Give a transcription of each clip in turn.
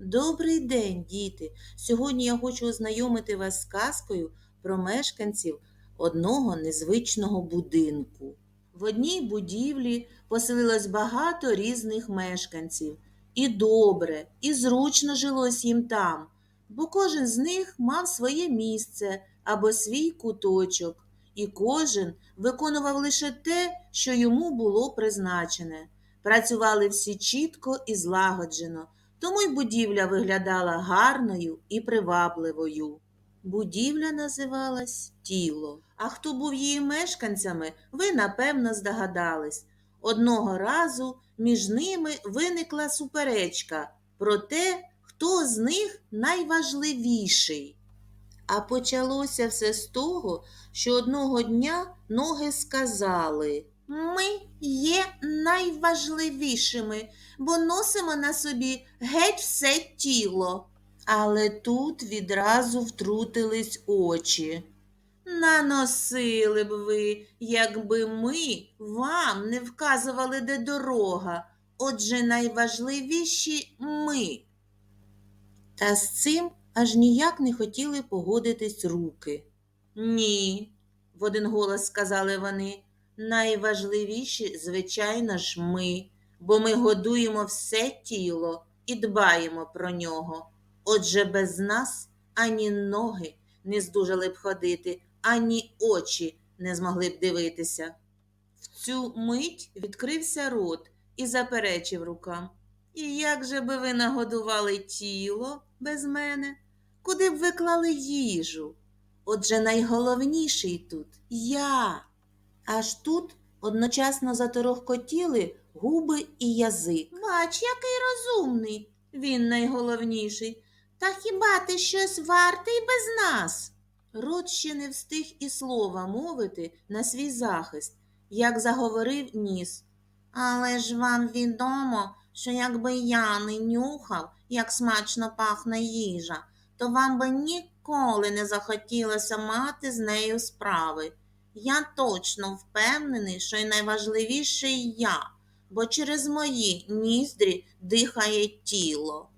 Добрий день, діти! Сьогодні я хочу ознайомити вас з казкою про мешканців одного незвичного будинку. В одній будівлі поселилось багато різних мешканців. І добре, і зручно жилось їм там, бо кожен з них мав своє місце або свій куточок, і кожен виконував лише те, що йому було призначене. Працювали всі чітко і злагоджено, тому й будівля виглядала гарною і привабливою. Будівля називалась тіло. А хто був її мешканцями, ви напевно здогадались. Одного разу між ними виникла суперечка про те, хто з них найважливіший. А почалося все з того, що одного дня ноги сказали Ми є найважливішими, бо носимо на собі геть все тіло. Але тут відразу втрутились очі. Наносили б ви, якби ми вам не вказували, де дорога. Отже, найважливіші ми. Та з цим аж ніяк не хотіли погодитись руки. Ні, в один голос сказали вони. Найважливіші, звичайно ж, ми, бо ми годуємо все тіло і дбаємо про нього. Отже, без нас ані ноги не здужали б ходити, ані очі не змогли б дивитися. В цю мить відкрився рот і заперечив рукам. І як же би ви нагодували тіло без мене? Куди б ви клали їжу? Отже, найголовніший тут я. Аж тут одночасно заторохкотіли губи і язик. Бач, який розумний. Він найголовніший. Та хіба ти щось вартий без нас? Рот ще не встиг і слова мовити на свій захист, як заговорив ніс. Але ж вам відомо, що якби я не нюхав, як смачно пахне їжа, то вам би ніколи не захотілося мати з нею справи. Я точно впевнений, що й найважливіший я, бо через мої ніздрі дихає тіло.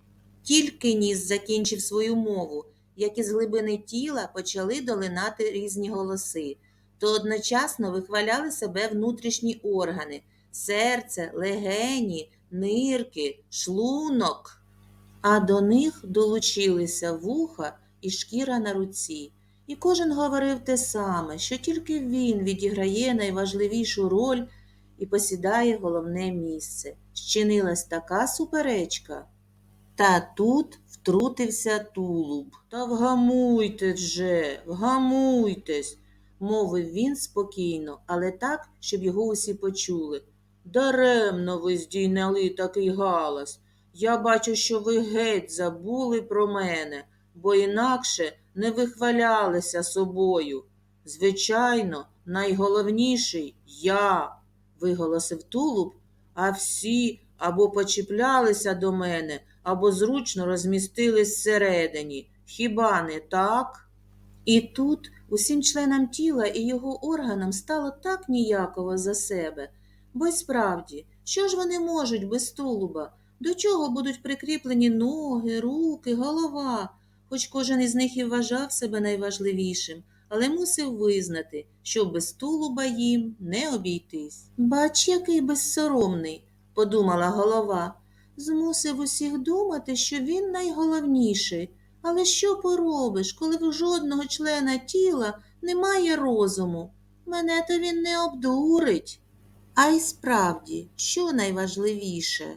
Тільки ніс закінчив свою мову, як із глибини тіла почали долинати різні голоси, то одночасно вихваляли себе внутрішні органи серце, легені, нирки, шлунок. А до них долучилися вуха і шкіра на руці. І кожен говорив те саме, що тільки він відіграє найважливішу роль і посідає головне місце. Щинилась така суперечка. Та тут втрутився тулуб. Та вгамуйте вже, вгамуйтесь, мовив він спокійно, але так, щоб його усі почули. Даремно ви здійняли такий галас. Я бачу, що ви геть забули про мене, бо інакше не вихвалялися собою. Звичайно, найголовніший я, виголосив тулуб, а всі або почіплялися до мене, або зручно розмістились всередині. Хіба не так? І тут усім членам тіла і його органам стало так ніяково за себе. Бо й справді, що ж вони можуть без тулуба? До чого будуть прикріплені ноги, руки, голова? Хоч кожен із них і вважав себе найважливішим, але мусив визнати, що без тулуба їм не обійтись. Бач, який безсоромний, подумала голова. Змусив усіх думати, що він найголовніший. Але що поробиш, коли в жодного члена тіла немає розуму? Мене то він не обдурить. А й справді, що найважливіше?